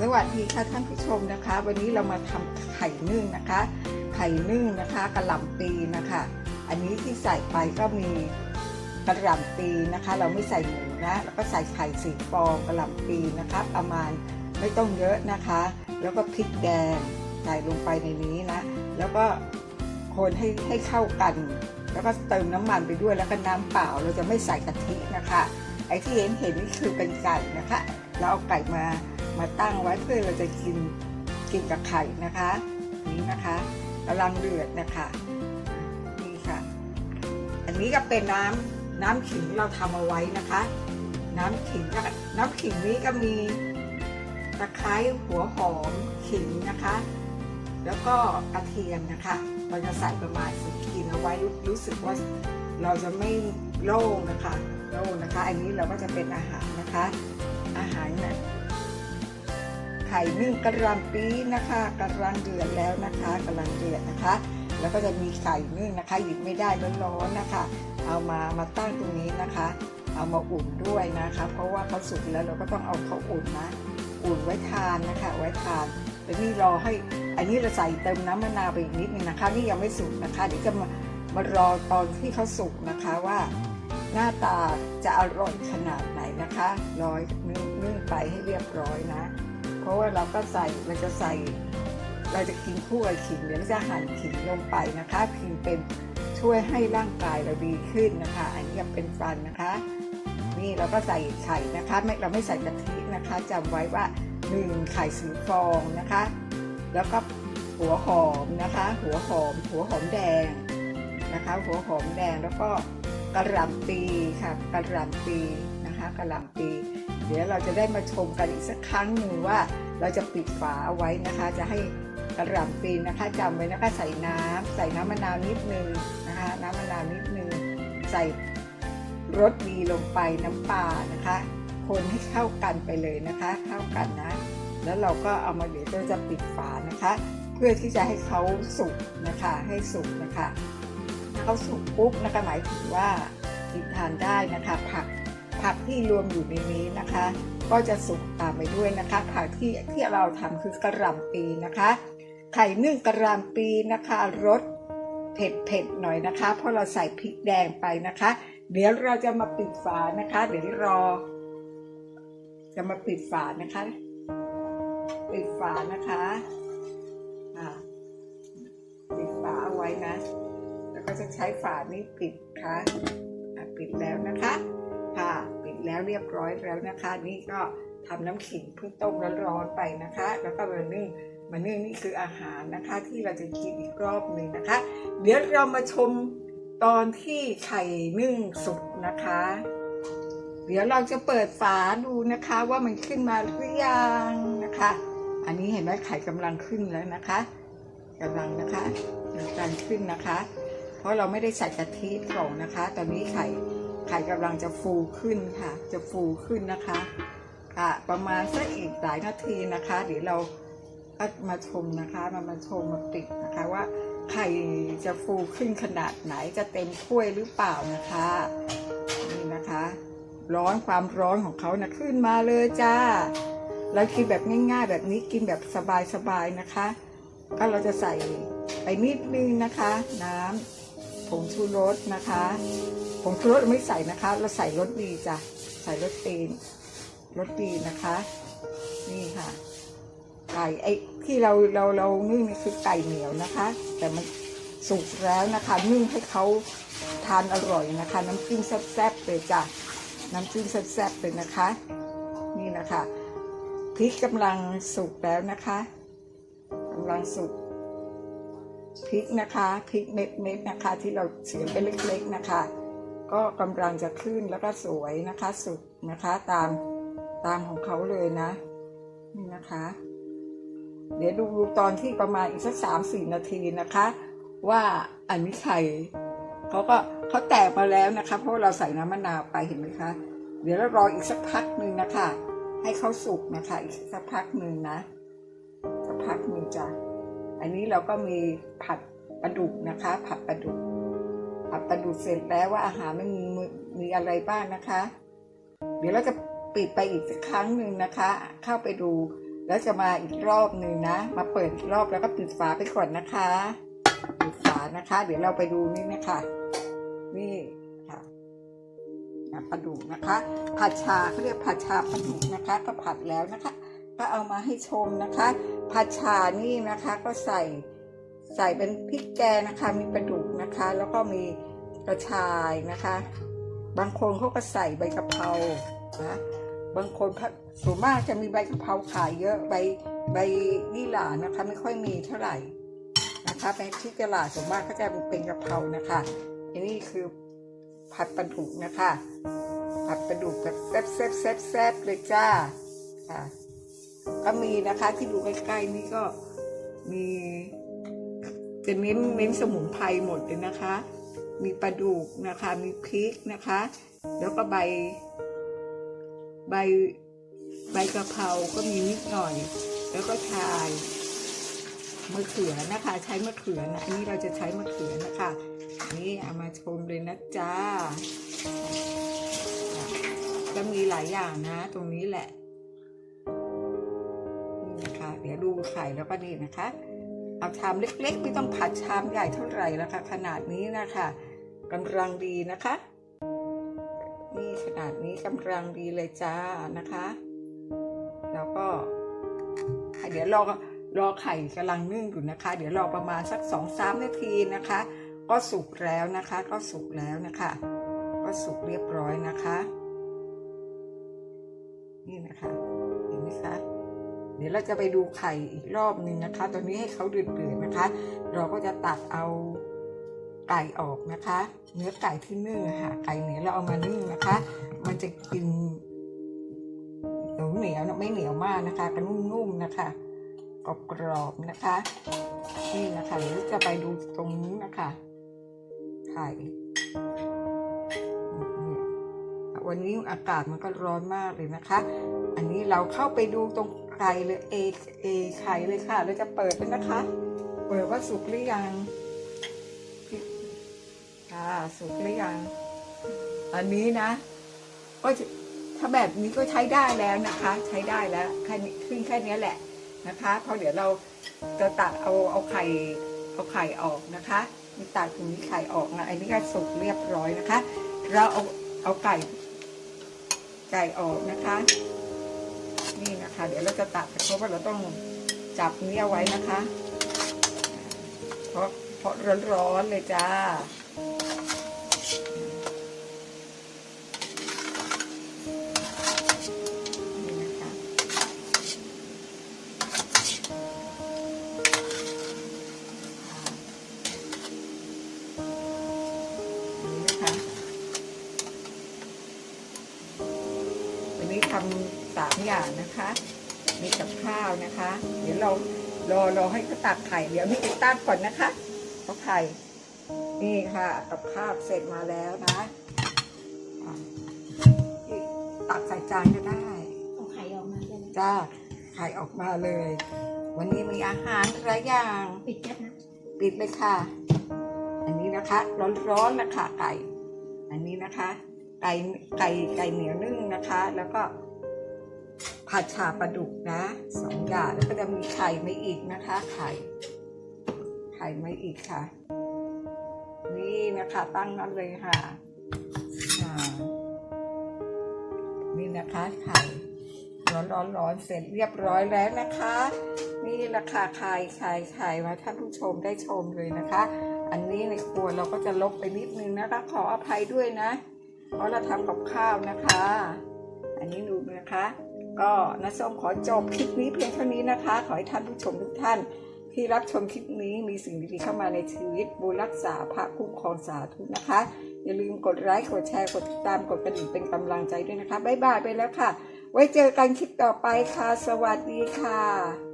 สวัสดีค่ะท่านผู้ชมนะคะ วันนี้เรามาทำไข่นึ่งนะคะ ไข่นึ่งนะคะกระหล่ำปีนะคะ อันนี้ที่ใส่ไปก็มีกระหล่ำปีนะคะ เราไม่ใส่หมูนะแล้วก็ใส่ไข่สีฟองกระหล่ำปีนะคะ ประมาณไม่ต้องเยอะนะคะ แล้วก็พริกแดงใส่ลงไปในนี้นะ แล้วก็คนให้ให้เข้ากัน แล้วก็เติมน้ำมันไปด้วยแล้วก็น้ำเปล่าเราจะไม่ใส่กะทินะคะ ไอ้ที่เห็นเห็นนี่คือเป็นไก่นะคะ เราเอาไก่มา มาตั้งไว้เพื่อเราจะกินกินกับไข่นะคะนี่นะคะกำลังเดือดนะคะนี่ค่ะ อันนี้ก็เป็นน้ำน้ำขิงเราทำเอาไว้นะคะ น้ำขิงก็น้ำขิงนี้ก็มีตะไคร้หัวหอมขิงนะคะ แล้วก็กระเทียมนะคะ เราจะใส่ประมาณสิบกินเอาไว้รู้สึกว่าเราจะไม่โล่งนะคะโล่งนะคะ อันนี้เราก็จะเป็นอาหารนะคะ อาหารเนี่ย ข่นึ่งกระหลำปีนะคะกำลังเดือดแล้วนะคะกำลังเดือดนะคะ แล้วก็จะมีไข่นึ่งนะคะหยิบไม่ได้ร้อนๆนะคะ เอามามาตั้งตรงนี้นะคะ เอามาอุ่นด้วยนะคะ เพราะว่าเขาสุกแล้วเราก็ต้องเอาเขาอุ่นนะอุ่นไว้ทานนะคะ ไว้ทานแล้วนี่รอให้อันนี้เราใส่เติมน้ำมะนาวไปอีกนิดนึงนะคะนี่ยังไม่สุกนะคะเดี๋ยวจะมามารอตอนที่เขาสุกนะคะว่าหน้าตาจะอร่อยขนาดไหนนะคะ ร้อยนึ่งนึ่งไปให้เรียบร้อยนะ เพราะว่าเราก็ใส่เราจะใส่ เราจะกินคู่กับขิงเดี๋ยเราจะหั่นขิงลงไปนะคะขิงเป็นช่วยให้ร่างกายเราดีขึ้นนะคะ อันนี้เป็นฟันนะคะ นี่เราก็ใส่ไข่นะคะไม่เราไม่ใส่กะทินะคะจำไว้ว่าหนึ่งไข่สีฟองนะคะ แล้วก็หัวหอมนะคะ หัวหอม หัวหอมแดงนะคะ หัวหอมแดงแล้วก็กระหล่ำปีค่ะกระหล่ำปีนะคะกระหล่ำปี เดี๋ยวเราจะได้มาชมกันอีกสักครั้งหนึ่งว่าเราจะปิดฝาเอาไว้นะคะ จะให้กระหล่ำปีนะคะจำไว้นะคะใส่น้ำใส่น้ำมะนาวนิดนึงนะคะน้ำมะนาวนิดนึงใส่รสดีลงไปน้ำปลานะคะ คนให้เข้ากันไปเลยนะคะ เข้ากันนะ แล้วเราก็เอามาเดี๋ยวเราจะปิดฝานะคะ เพื่อที่จะให้เขาสุกนะคะให้สุกนะคะเขาสุกปุ๊บนะคะหมายถึงว่ากินทานได้นะคะผัก ผักที่รวมอยู่ในนี้นะคะ ก็จะสุกตามไปด้วยนะคะ ผักที่ที่เราทำคือกระหล่ำปีนะคะ ไข่นึ่งกระหล่ำปีนะคะรสเผ็ดเผ็ดๆหน่อยนะคะ เพราะเราใส่พริกแดงไปนะคะ เดี๋ยวเราจะมาปิดฝานะคะ เดี๋ยวรอ จะมาปิดฝานะคะ ปิดฝานะคะอ่าปิดฝาเอาไว้นะ แล้วก็จะใช้ฝานี้ปิดค่ะอะปิดแล้วนะคะ แล้วเรียบร้อยแล้วนะคะ นี่ก็ทำน้ำขิงเพิ่งต้มร้อนๆไปนะคะ แล้วก็มานึ่งมานึ่งนี่คืออาหารนะคะ ที่เราจะกินอีกรอบหนึ่งนะคะ เดี๋ยวเรามาชมตอนที่ไข่นึ่งสุกนะคะ เดี๋ยวเราจะเปิดฝาดูนะคะว่ามันขึ้นมาหรือยังนะคะ อันนี้เห็นไหมไข่กำลังขึ้นแล้วนะคะกำลังนะคะกำลังขึ้นนะคะ เพราะเราไม่ได้ใส่กะทิก่อนนะคะ ตอนนี้ไข่ ไข่กำลังจะฟูขึ้นค่ะ จะฟูขึ้นนะคะค่ะประมาณสักอีกหลายนาทีนะคะเดี๋ยวเราก็มาชมนะคะมามาชมมาปิดนะคะว่าไข่จะฟูขึ้นขนาดไหนจะเต็มถ้วยหรือเปล่านะคะนี่นะคะ ร้อนความร้อนของเขานะขึ้นมาเลยจ้าเรากินแบบง่ายๆ แบบนี้กินแบบสบายๆนะคะ ก็เราจะใส่ไปนิดนึงนะคะ น้ำ ผงชูรสนะคะผงชูรสเราไม่ใส่นะคะ เราใส่รสดีจ้ะใส่รสตีนรสดีนะคะ นี่ค่ะ ไก่ไอ้ที่เราเราเรานึ่งนี่คือไก่เหนียวนะคะ แต่มันสุกแล้วนะคะ นึ่งให้เขาทานอร่อยนะคะ น้ำจิ้มแซ่บๆเลยจ้ะน้ำจิ้มแซ่บๆเลยนะคะ นี่นะคะพริกกำลังสุกแล้วนะคะกำลังสุก พริกนะคะพริกเม็ดๆนะคะ ที่เราเสียบไปเล็กๆนะคะ ก็กำลังจะขึ้นแล้วก็สวยนะคะสุกนะคะตามตามของเขาเลยนะนี่นะคะ เดี๋ยวดูตอนที่ประมาณอีกสักสามสี่นาทีนะคะ ว่าอันนี้ไข่เขาก็เขาแตกมาแล้วนะคะ เพราะเราใส่น้ำมะนาวไปเห็นไหมคะ เดี๋ยวเรารออีกสักพักหนึ่งนะคะ ให้เขาสุกนะคะ อีกสักพักหนึ่งนะสักพักหนึ่งจ้ะ อันนี้เราก็มีผัดปลาดุกนะคะ ผัดปลาดุก ผัดปลาดุกเสร็จแล้วว่าอาหารมันมีมีอะไรบ้างนะคะ เดี๋ยวเราจะปิดไปอีกสักครั้งหนึ่งนะคะ เข้าไปดู แล้วจะมาอีกรอบหนึ่งนะ มาเปิดอีกรอบแล้วก็ปิดฝาไปก่อนนะคะ ปิดฝานะคะ เดี๋ยวเราไปดูนี่นะคะนี่ค่ะปลาดุกนะคะผัดชาเขาเรียกผัดชาปลาดุกนะคะ ก็ผัดแล้วนะคะ ก็เอามาให้ชมนะคะผัดชานี่นะคะก็ใส่ใส่เป็นพริกแกงนะคะ มีปลาดุกนะคะ แล้วก็มีกระชายนะคะ บางคนเขาก็ใส่ใบกะเพรานะบางคนส่วนมากจะมีใบกะเพราขายเยอะใบใบยี่หร่านะคะ ไม่ค่อยมีเท่าไหร่นะคะในที่ตลาดส่วนมากก็จะเป็นกะเพรานะคะอันนี้คือผัดปลาดุกนะคะ ผัดปลาดุกแบบแซ่บแซ่บแซ่บเลยจ้าค่ะ ก็มีนะคะที่ดูใกล้ๆนี่ก็มีจะเน้นเน้นสมุนไพรหมดเลยนะคะ มีปลาดุกนะคะ มีพริกนะคะ แล้วก็ใบ ใบใบกะเพราก็มีนิดหน่อย แล้วก็ชายมะเขือนะคะ ใช้มะเขือนะอันนี้เราจะใช้มะเขือนะคะ นี่เอามาชมเลยนะจ้าก็มีหลายอย่างนะ ตรงนี้แหละ ดี๋ยวดูไข่แล้วก็นี่นะคะ เอาชามเล็กๆ ไม่ต้องผัดชามใหญ่เท่าไหร่แล้วค่ะ ขนาดนี้นะคะกำลังดีนะคะ นี่ขนาดนี้กำลังดีเลยจ้านะคะ แล้วก็ เดี๋ยวรอรอไข่กำลังนึ่งอยู่นะคะ เดี๋ยวรอประมาณสักสองสามนาทีนะคะ ก็สุกแล้วนะคะ ก็สุกแล้วนะคะ ก็สุกเรียบร้อยนะคะ นี่นะคะเห็นไหมคะ เดี๋ยวเราจะไปดูไข่อีกรอบหนึ่งนะคะ ตอนนี้ให้เขาเดือดๆนะคะ เราก็จะตัดเอาไก่ออกนะคะ เนื้อไก่ที่นึ่งอะค่ะไก่เหนียวเราเอามานึ่งนะคะ มันจะกินเหนียวเหนียวไม่เหนียวมากนะคะก็นุ่มๆนะคะกรอบๆนะคะ นี่นะคะเดี๋ยวจะไปดูตรงนี้นะคะไข่วันนี้อากาศมันก็ร้อนมากเลยนะคะ อันนี้เราเข้าไปดูตรง ไข่เลยเอเอไข่เลยค่ะเราจะเปิดเลยนะคะ เปิดว่าสุกหรือยังค่ะสุกหรือยัง อันนี้นะ ก็ถ้าแบบนี้ก็ใช้ได้แล้วนะคะ ใช้ได้แล้วแค่นี้ขึ้นแค่นี้แหละนะคะเพราะเดี๋ยวเราจะตัดเอาเอาไข่เอาไข่ออกนะคะมีตัดตรงนี้ไข่ออกนะอันนี้ก็สุกเรียบร้อยนะคะ เราเอาเอาไก่ไก่ออกนะคะ นี่นะคะ เดี๋ยวเราจะตัดเพราะว่าเราต้องจับนี้เอาไว้นะคะ เพราะเพราะร้อนๆเลยจ้า สามอย่างนะคะ มีกับข้าวนะคะ เดี๋ยวเรารอรอให้เขาตักไข่เดี๋ยวนี่ไปตักก่อนนะคะเอาไข่นี่ค่ะกับข้าวเสร็จมาแล้วนะอะนี่ตักใส่จานก็ได้เอาไข่ออกมาได้ไหมจ้าไข่ออกมาเลย วันนี้มีอาหารหลายอย่างปิดแก๊สนะปิดเลยค่ะ อันนี้นะคะร้อนๆนะคะไก่ อันนี้นะคะ ไก่ไก่ไก่เหนียวนึ่งนะคะ แล้วก็ ผัดชาปลาดุกนะสองอย่างแล้วก็จะมีไข่ไม่อีกนะคะ ไข่ ไข่ไม่อีกค่ะ นี่นะคะตั้งนั้นเลยค่ะนี่นะคะไข่ร้อนร้อนร้อนเสร็จเรียบร้อยแล้วนะคะ นี่ราคาไข่ไข่ไข่มาท่านผู้ชมได้ชมเลยนะคะ อันนี้ในครัวเราก็จะลบไปนิดนึงนะคะ ขออภัยด้วยนะ เพราะเราทำกับข้าวนะคะ อันนี้ดูนะคะ ก็นะส้มขอจบคลิปนี้เพียงเท่านี้นะคะ ขอให้ท่านผู้ชมทุกท่านที่รับชมคลิปนี้มีสิ่งดีๆเข้ามาในชีวิตบูรักษาพระคุ้มครองสาธุนะคะ อย่าลืมกดไลค์กดแชร์กดติดตามกดกระดิ่งเป็นกำลังใจด้วยนะคะบ๊ายบายไปแล้วค่ะ ไว้เจอกันคลิปต่อไปค่ะ สวัสดีค่ะ